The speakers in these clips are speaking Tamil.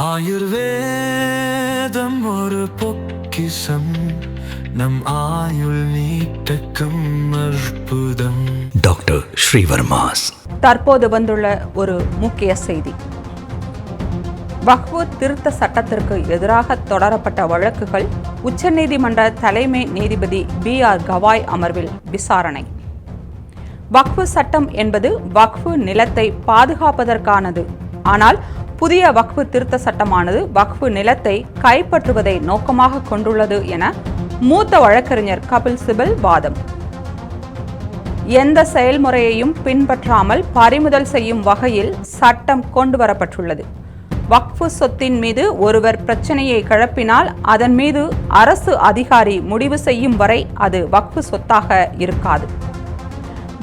ஆயுர்வேதம் ஒரு பொக்கிசம் நம் ஆயுள் நீட்டக்கும் அற்புதம். டாக்டர் ஸ்ரீவர்மாஸ். தற்போது வந்துள்ள ஒரு முக்கிய செய்தி. வக்ஃபு திருத்த சட்டத்திற்கு எதிராக தொடரப்பட்ட வழக்குகள் உச்சநீதிமன்ற தலைமை நீதிபதி பி ஆர் கவாய் அமர்வில் விசாரணை. வக்ஃபு சட்டம் என்பது வக்ஃபு நிலத்தை பாதுகாப்பதற்கானது. ஆனால் புதிய வக்ஃபு திருத்த சட்டமானது வக்ஃபு நிலத்தை கைப்பற்றுவதை நோக்கமாக கொண்டுள்ளது என மூத்த வழக்கறிஞர் கபில் சிபல் வாதம். எந்த செயல்முறையையும் பின்பற்றாமல் பறிமுதல் செய்யும் வகையில் சட்டம் கொண்டு வரப்பட்டுள்ளது வக்ஃபு சொத்தின் மீது ஒருவர் பிரச்சனையை கிளப்பினால் அதன் மீது அரசு அதிகாரி முடிவு செய்யும் வரை அது வக்ஃபு சொத்தாக இருக்காது.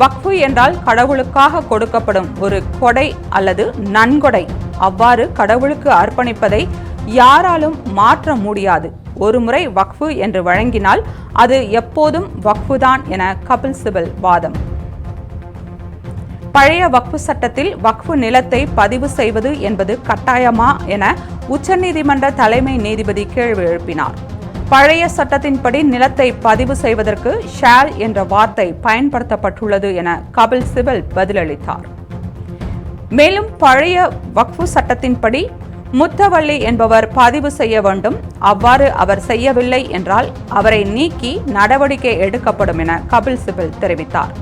வக்ஃபு என்றால் கடவுளுக்காக கொடுக்கப்படும் ஒரு கொடை அல்லது நன்கொடை. அவ்வாறு கடவுளுக்கு அர்ப்பணிப்பதை யாராலும் மாற்ற முடியாது. ஒருமுறை வக்ஃபு என்று வழங்கினால் அது எப்போதும் வக்ஃபுதான் என கபில் சிபல் வாதம். பழைய வக்ஃபு சட்டத்தில் வக்ஃபு நிலத்தை பதிவு செய்வது என்பது கட்டாயமா என உச்சநீதிமன்ற தலைமை நீதிபதி கேள்வி எழுப்பினார். பழைய சட்டத்தின்படி நிலத்தை பதிவு செய்வதற்கு ஷால் என்ற வார்த்தை பயன்படுத்தப்பட்டுள்ளது என கபில் சிபல் பதிலளித்தார். மேலும் பழைய வக்ஃபு சட்டத்தின்படி முத்தவள்ளி என்பவர் பதிவு செய்ய வேண்டும். அவ்வாறு அவர் செய்யவில்லை என்றால் அவரை நீக்கி நடவடிக்கை எடுக்கப்படும் என கபில் சிபல் தெரிவித்தார்.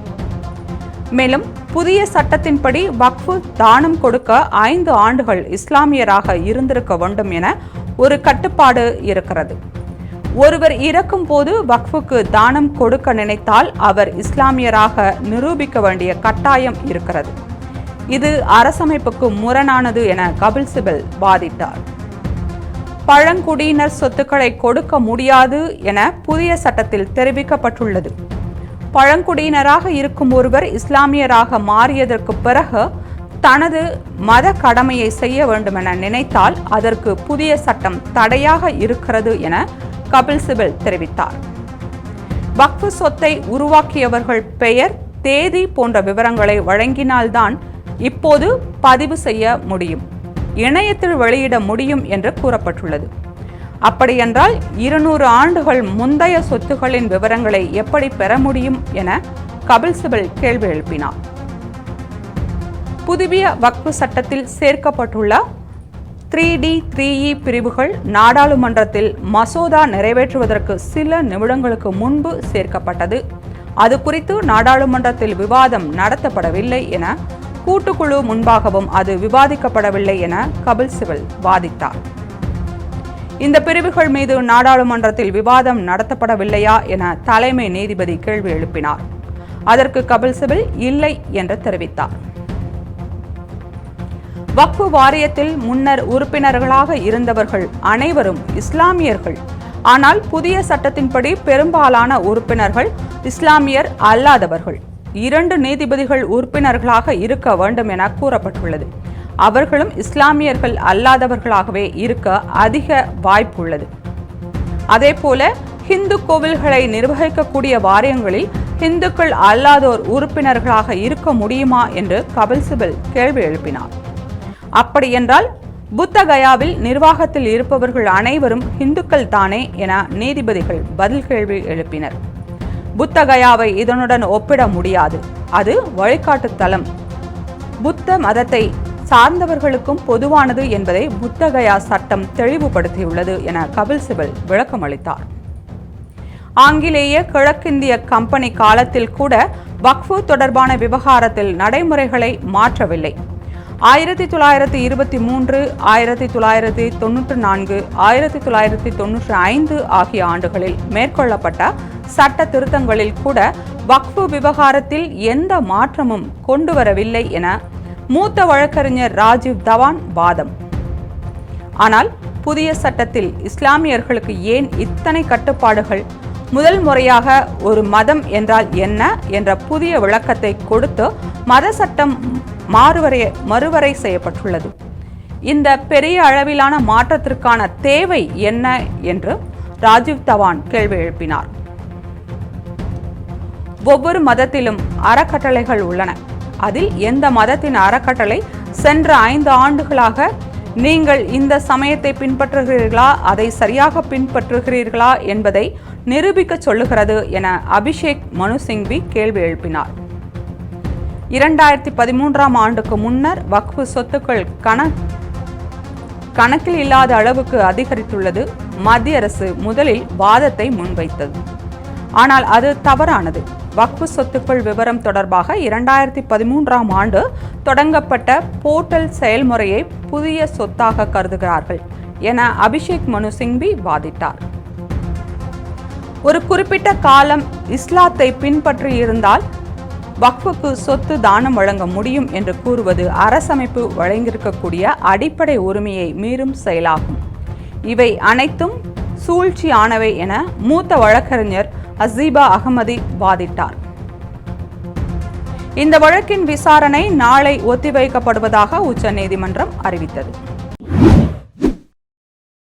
மேலும் புதிய சட்டத்தின்படி வக்ஃபு தானம் கொடுக்க ஐந்து ஆண்டுகள் இஸ்லாமியராக இருந்திருக்க வேண்டும் என ஒரு கட்டுப்பாடு இருக்கிறது. ஒருவர் இறக்கும் போது வக்ஃபுக்கு தானம் கொடுக்க நினைத்தால் அவர் இஸ்லாமியராக நிரூபிக்க வேண்டிய கட்டாயம் இருக்கிறது. இது அரசமைப்புக்கு முரணானது என கபில் சிபல் வாதிட்டார். பழங்குடியினர் சொத்துக்களை கொடுக்க முடியாது என புதிய சட்டத்தில் தெரிவிக்கப்பட்டுள்ளது. பழங்குடியினராக இருக்கும் ஒருவர் இஸ்லாமியராக மாறியதற்கு பிறகு தனது மத கடமையை செய்ய வேண்டுமென நினைத்தால் அதற்கு புதிய சட்டம் தடையாக இருக்கிறது என கபில் சிபல் தெரிவித்தார். வக்ஃபு சொத்தை உருவாக்கியவர்கள் பெயர் தேதி போன்ற விவரங்களை வழங்கினால்தான் இப்போது பதிவு செய்ய முடியும்? இணையத்தில் வெளியிட முடியும் என்று கூறப்பட்டுள்ளது. அப்படியென்றால் இருநூறு ஆண்டுகள் முந்தைய சொத்துகளின் விவரங்களை எப்படி பெற முடியும் என கபில் சிபல் கேள்வி எழுப்பினார். புதிய வக்ஃபு சட்டத்தில் சேர்க்கப்பட்டுள்ள த்ரீ டி த்ரீ இ பிரிவுகள் நாடாளுமன்றத்தில் மசோதா நிறைவேற்றுவதற்கு சில நிமிடங்களுக்கு முன்பு சேர்க்கப்பட்டது. அது குறித்து நாடாளுமன்றத்தில் விவாதம் நடத்தப்படவில்லை என கூட்டுக்குழு முன்பாகவும் அது விவாதிக்கப்படவில்லை என கபில் சிபல் வாதித்தார் இந்த பிரிவுகள் மீது நாடாளுமன்றத்தில் விவாதம் நடத்தப்படவில்லையா என தலைமை நீதிபதி கேள்வி எழுப்பினார். அதற்கு கபில் சிபல் இல்லை என்று தெரிவித்தார். வக்ஃபு வாரியத்தில் முன்னர் உறுப்பினர்களாக இருந்தவர்கள் அனைவரும் இஸ்லாமியர்கள். ஆனால் புதிய சட்டத்தின்படி பெரும்பாலான உறுப்பினர்கள் இஸ்லாமியர் அல்லாதவர்கள். இரண்டு நீதிபதிகள் உறுப்பினர்களாக இருக்க வேண்டும் என கூறப்பட்டுள்ளது. அவர்களும் இஸ்லாமியர்கள் அல்லாதவர்களாகவே இருக்க அதிக வாய்ப்புள்ளது. அதேபோல ஹிந்து கோவில்களை நிர்வகிக்கக்கூடிய வாரியங்களில் ஹிந்துக்கள் அல்லாதோர் உறுப்பினர்களாக இருக்க முடியுமா என்று கபில் சிபல் கேள்வி எழுப்பினார். அப்படியென்றால் புத்தகயாவில் நிர்வாகத்தில் இருப்பவர்கள் அனைவரும் இந்துக்கள் தானே என நீதிபதிகள் பதில் கேள்வி எழுப்பினர். புத்தகயாவை இதனுடன் ஒப்பிட முடியாது. அது வழிகாட்டு தலம். புத்த மதத்தை சார்ந்தவர்களுக்கும் பொதுவானது என்பதை புத்தகயா சட்டம் தெளிவுபடுத்தியுள்ளது என கபில் சிபல் விளக்கமளித்தார். ஆங்கிலேய கிழக்கிந்திய கம்பெனி காலத்தில் கூட வக்ஃபு தொடர்பான விவகாரத்தில் நடைமுறைகளை மாற்றவில்லை. ஆயிரத்தி தொள்ளாயிரத்தி இருபத்தி மூன்று ஆயிரத்தி தொள்ளாயிரத்தி தொன்னூற்று நான்கு ஆயிரத்தி தொள்ளாயிரத்தி தொன்னூற்றி ஐந்து ஆகிய ஆண்டுகளில் மேற்கொள்ளப்பட்ட சட்ட திருத்தங்களில் கூட வக்ஃபு விவகாரத்தில் எந்த மாற்றமும் கொண்டு வரவில்லை என மூத்த வழக்கறிஞர் ராஜீவ் தவான் வாதம். ஆனால் புதிய சட்டத்தில் இஸ்லாமியர்களுக்கு ஏன் இத்தனை கட்டுப்பாடுகள்? முதல் முறையாக ஒரு மதம் என்றால் என்ன என்ற புதிய விளக்கத்தை கொடுத்து மத சட்டம் மாறுவரை மறுவரை செய்யப்பட்டுள்ளது. இந்த பெரிய அளவிலான மாற்றத்திற்கான தேவை என்ன? என்று ராஜீவ் தவான் கேள்வி எழுப்பினார். ஒவ்வொரு மதத்திலும் அறக்கட்டளைகள் உள்ளன. அதில் எந்த மதத்தின் அறக்கட்டளை சென்ற ஐந்து ஆண்டுகளாக நீங்கள் இந்த சமயத்தை பின்பற்றுகிறீர்களா அதை சரியாக பின்பற்றுகிறீர்களா என்பதை நிரூபிக்க சொல்லுகிறது என அபிஷேக் மனு சிங்வி கேள்வி எழுப்பினார். இரண்டாயிரத்தி பதிமூன்றாம் ஆண்டுக்கு முன்னர் வக்ஃபு சொத்துக்கள் கண கணக்கில் இல்லாத அளவுக்கு அதிகரித்துள்ளது. மத்திய அரசு முதலில் வாதத்தை முன்வைத்தது. ஆனால் அது தவறானது. வக்ஃபு சொத்துக்கள் விவரம் தொடர்பாக இரண்டாயிரத்தி பதிமூன்றாம் ஆண்டு தொடங்கப்பட்ட போர்ட்டல் செயல்முறையை புதிய சொத்தாக கருதுகிறார்கள் என அபிஷேக் மனு சிங்வி வாதிட்டார். ஒரு குறிப்பிட்ட காலம் இஸ்லாத்தை பின்பற்றி இருந்தால் வக்ஃபுக்கு சொத்து தானம் வழங்க முடியும் என்று கூறுவது அரசமைப்பு வழங்கியிருக்கக்கூடிய அடிப்படை உரிமையை மீறும் செயலாகும். இவை அனைத்தும் சூழ்ச்சியானவை என மூத்த வழக்கறிஞர் அசீபா அகமதி வாதிட்டார். இந்த வழக்கின் விசாரணை நாளை ஒத்திவைக்கப்படுவதாக உச்சநீதிமன்றம் அறிவித்தது.